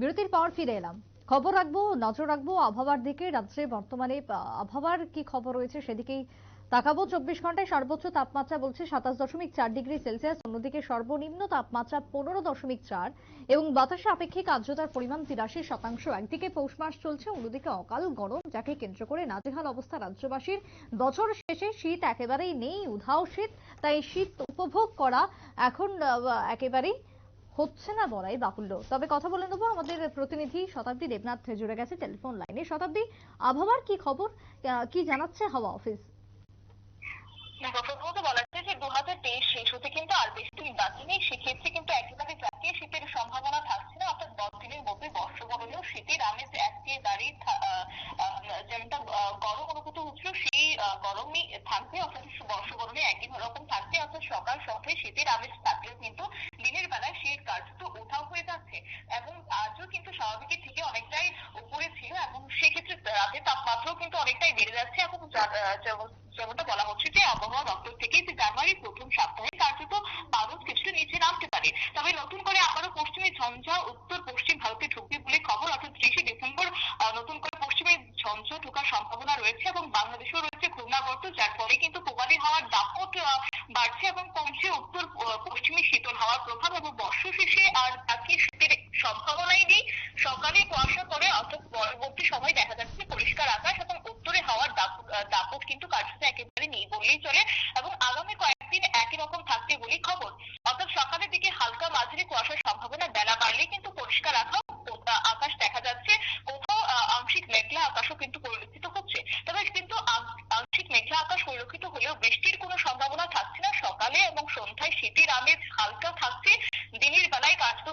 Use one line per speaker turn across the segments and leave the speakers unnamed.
বিরতির পর ফিরে এলাম। খবর রাখব, নজর রাখব, আবহাওয়ার দিকে রাজ্যে বর্তমানে আবহাওয়ার কি খবর রয়েছে সেদিকেই তাকাবো। চব্বিশ ঘন্টায় সর্বোচ্চ তাপমাত্রা বলছে সাতাশ দশমিক চার ডিগ্রি সেলসিয়াস, অন্যদিকে সর্বনিম্ন তাপমাত্রা পনেরো দশমিক চার এবং বাতাসে আপেক্ষিক আর্দ্রতার পরিমাণ তিরাশি শতাংশ। একদিকে পৌষ মাস চলছে, অন্যদিকে অকাল গরম, যাকে কেন্দ্র করে নাজেহাল অবস্থা রাজ্যবাসীর। বছর শেষে শীত একেবারেই নেই, উধাও শীত, তাই শীত উপভোগ করা এখন একেবারেই হচ্ছে না বলাই বাহুল্য। তবে কথা বলে নেব, আমাদের প্রতিনিধি শতাব্দী দেবনাথ জুড়ে গেছে টেলিফোন লাইনে। শতাব্দী, আবহাওয়ার কি খবর? কি জানাচ্ছে হাওয়া অফিস?
বলা যায় যে দু হাজার তেইশ শেষ হতে কিন্তু আর বেশি দিন বাকি নেই। সেক্ষেত্রে কিন্তু একেবারে জাতীয় শীতের সম্ভাবনা থাকছে না অর্থাৎ দশ দিনের মধ্যে বর্ষবরণেও শীতের আমেজ একেবারেই থা- আহ, আহ, যেমনটা আহ, গরম অনুভূত হচ্ছিল গরমই থাকবে অর্থাৎ বর্ষবরণে একই রকম থাকবে অর্থাৎ সকাল সন্ধ্যায় শীতের আমেজ থাকলেও কিন্তু দিনের বেলায় শীত কার্যত উঠাও হয়ে যাচ্ছে। এবং আজও কিন্তু স্বাভাবিকের থেকে অনেকটাই উপরে ছিল, এবং সেক্ষেত্রে রাতের তাপমাত্রাও কিন্তু অনেকটাই বেড়ে যাচ্ছে। এবং যেমনটা বলা হচ্ছে যে আবহাওয়া দপ্তর থেকে যে জানুয়ারির প্রথম সপ্তাহে কার্যত পারদ কিছুটা নিচে নামতে পারে। তবে নতুন করে আবারও পশ্চিমে ঝঞ্ঝা উত্তর পশ্চিম ভারতে ঢুকবে বলে খবর, অর্থাৎ ত্রিশে ডিসেম্বর নতুন করে পশ্চিমে ঝঞ্ঝা ঢোকার সম্ভাবনা রয়েছে এবং বাংলাদেশেও যার ফলে কিন্তু পূবালি হাওয়ার দাপট বাড়ছে এবং কমছে উত্তর পশ্চিমী শীতল হাওয়ার প্রভাব এবং বর্ষ শেষে আর বাকি শীতের সম্ভাবনাই নেই। সকালে কুয়াশা পড়ে, অর্থাৎ পরবর্তী সময় দেখা যাচ্ছে পরিষ্কার আকাশ এবং উত্তরে হাওয়ার দাপট কিন্তু কার্যত একেবারে নেই বললেই চলে এবং আগামী কয়েকদিন একই রকম থাকবে বলেই খবর। অর্থাৎ সকালের দিকে হালকা মাঝারি কুয়াশার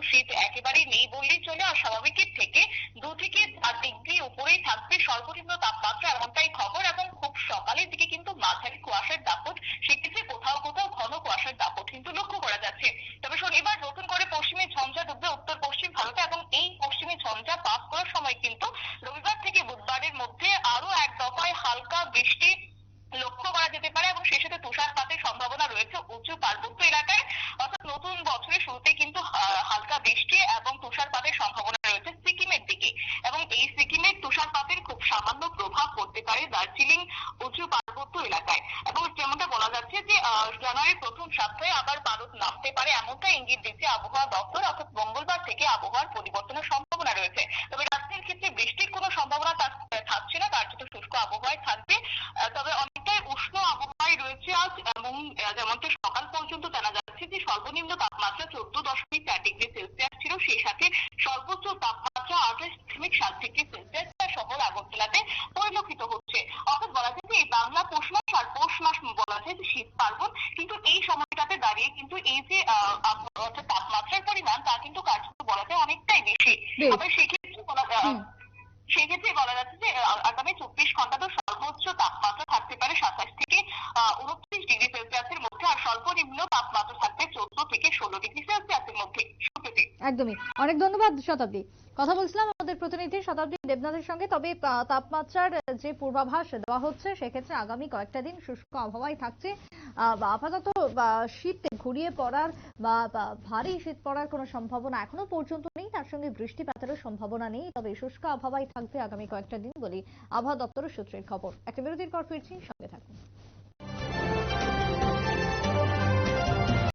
শীত একেবারেই নেই বললেই চলে আর স্বাভাবিকের থেকে দু থেকে চার ডিগ্রি উপরেই থাকবে সর্বনিম্ন তাপমাত্রা এমনটাই খবর এবং খুব সকালের দিকে কিন্তু মাঝারি কুয়াশার দাপট, সেক্ষেত্রে কোথাও কোথাও ঘন কুয়াশার দাপট কিন্তু লক্ষ্য করা যাচ্ছে। তবে শনিবার নতুন করে পশ্চিমে ঝঞ্ঝা ডুববে উত্তর পশ্চিম ভারতে এবং এই পশ্চিমী ঝঞ্ঝা পাস করার সময় কিন্তু রবিবার থেকে বুধবারের মধ্যে আরও এক দফায় হালকা বৃষ্টি লক্ষ্য করা যেতে পারে এবং সেই সাথে তুষারপাতের সম্ভাবনা রয়েছে উঁচু পার্বত্য এলাকায়। অর্থাৎ নতুন বছরের শুরুতে কিন্তু হালকা বৃষ্টি এবং তুষারপাতের সম্ভাবনা রয়েছে সিকিমের দিকে। এবং এই সিকিমের তুষারপাতের খুব সামান্য প্রভাব পড়তে পারে দার্জিলিং, উঁচু পার্বত্য এলাকায়। এবং যেমনটা বলা যাচ্ছে যে জানুয়ারির প্রথম সপ্তাহে আবার পারদ নামতে পারে এমনটা ইঙ্গিত দিচ্ছে আবহাওয়া দপ্তর। অর্থাৎ মঙ্গলবার থেকে আবহাওয়ার পরিবর্তনের সম্ভাবনা রয়েছে। তবে রাজধানীর ক্ষেত্রে বৃষ্টির কোনো সম্ভাবনা থাক- থাকছে না। কার্যত শুষ্ক আবহাওয়ায় থাকবে আহ, তবে অনেকটাই উষ্ণ আবহাওয়ায় রয়েছে আজ এবং আহ, যেমনটা সকাল পর্যন্ত জানা যাচ্ছে যে সর্বনিম্ন তাপমাত্রা চোদ্দ দশমিক চার ডিগ্রি সেলসিয়াস ছিল সেই সাথে সর্বোচ্চ তাপমাত্রা আঠাশ দশমিক সাত ডিগ্রি সেলসিয়াস তা শহর আগরতলাতে পরিলক্ষিত হচ্ছে অর্থাৎ বলা যায় যে এই বাংলা পৌষ মাস আর পৌষ মাস বলা যায় যে শীত পার্বণ কিন্তু এই সময়টাতে দাঁড়িয়ে কিন্তু এই যে তাপমাত্রার পরিমাণ তা কিন্তু কার্যত বলা যায় অনেকটাই বেশি
বেশ।
তবে সেক্ষেত্রে বলা যায়
হুম।
সেক্ষেত্রে বলা যাচ্ছে যে আহ, আগামী চব্বিশ ঘন্টাতে সর্বোচ্চ তাপমাত্রা থাকতে পারে সাতাশ থেকে উনত্রিশ ডিগ্রি সেলসিয়াসের মধ্যে আর সর্বনিম্ন তাপমাত্রা থাকবে চোদ্দ
একদমই। অনেক ধন্যবাদ শতাব্দী। কথা বলছিলাম আমাদের প্রতিনিধি শতাব্দী দেবনাথের সঙ্গে, তবে তাপমাত্রার যে পূর্বাভাস দেওয়া হচ্ছে, সেক্ষেত্রে আগামী কয়েকটা দিন শুষ্ক আবহাওয়াই থাকছে। আপাতত শীত ঘুরিয়ে পড়ার, বা ভারী শীত পড়ার কোনো সম্ভাবনা এখনও পর্যন্ত নেই। তার সঙ্গে বৃষ্টিপাতেরও সম্ভাবনা নেই। তবে শুষ্ক আবহাওয়াই থাকবে আগামী কয়েকটা দিন বলে আবহাওয়া দপ্তরের সূত্রের খবর। একটা বিরতির পর ফিরছি, সঙ্গে থাকুন।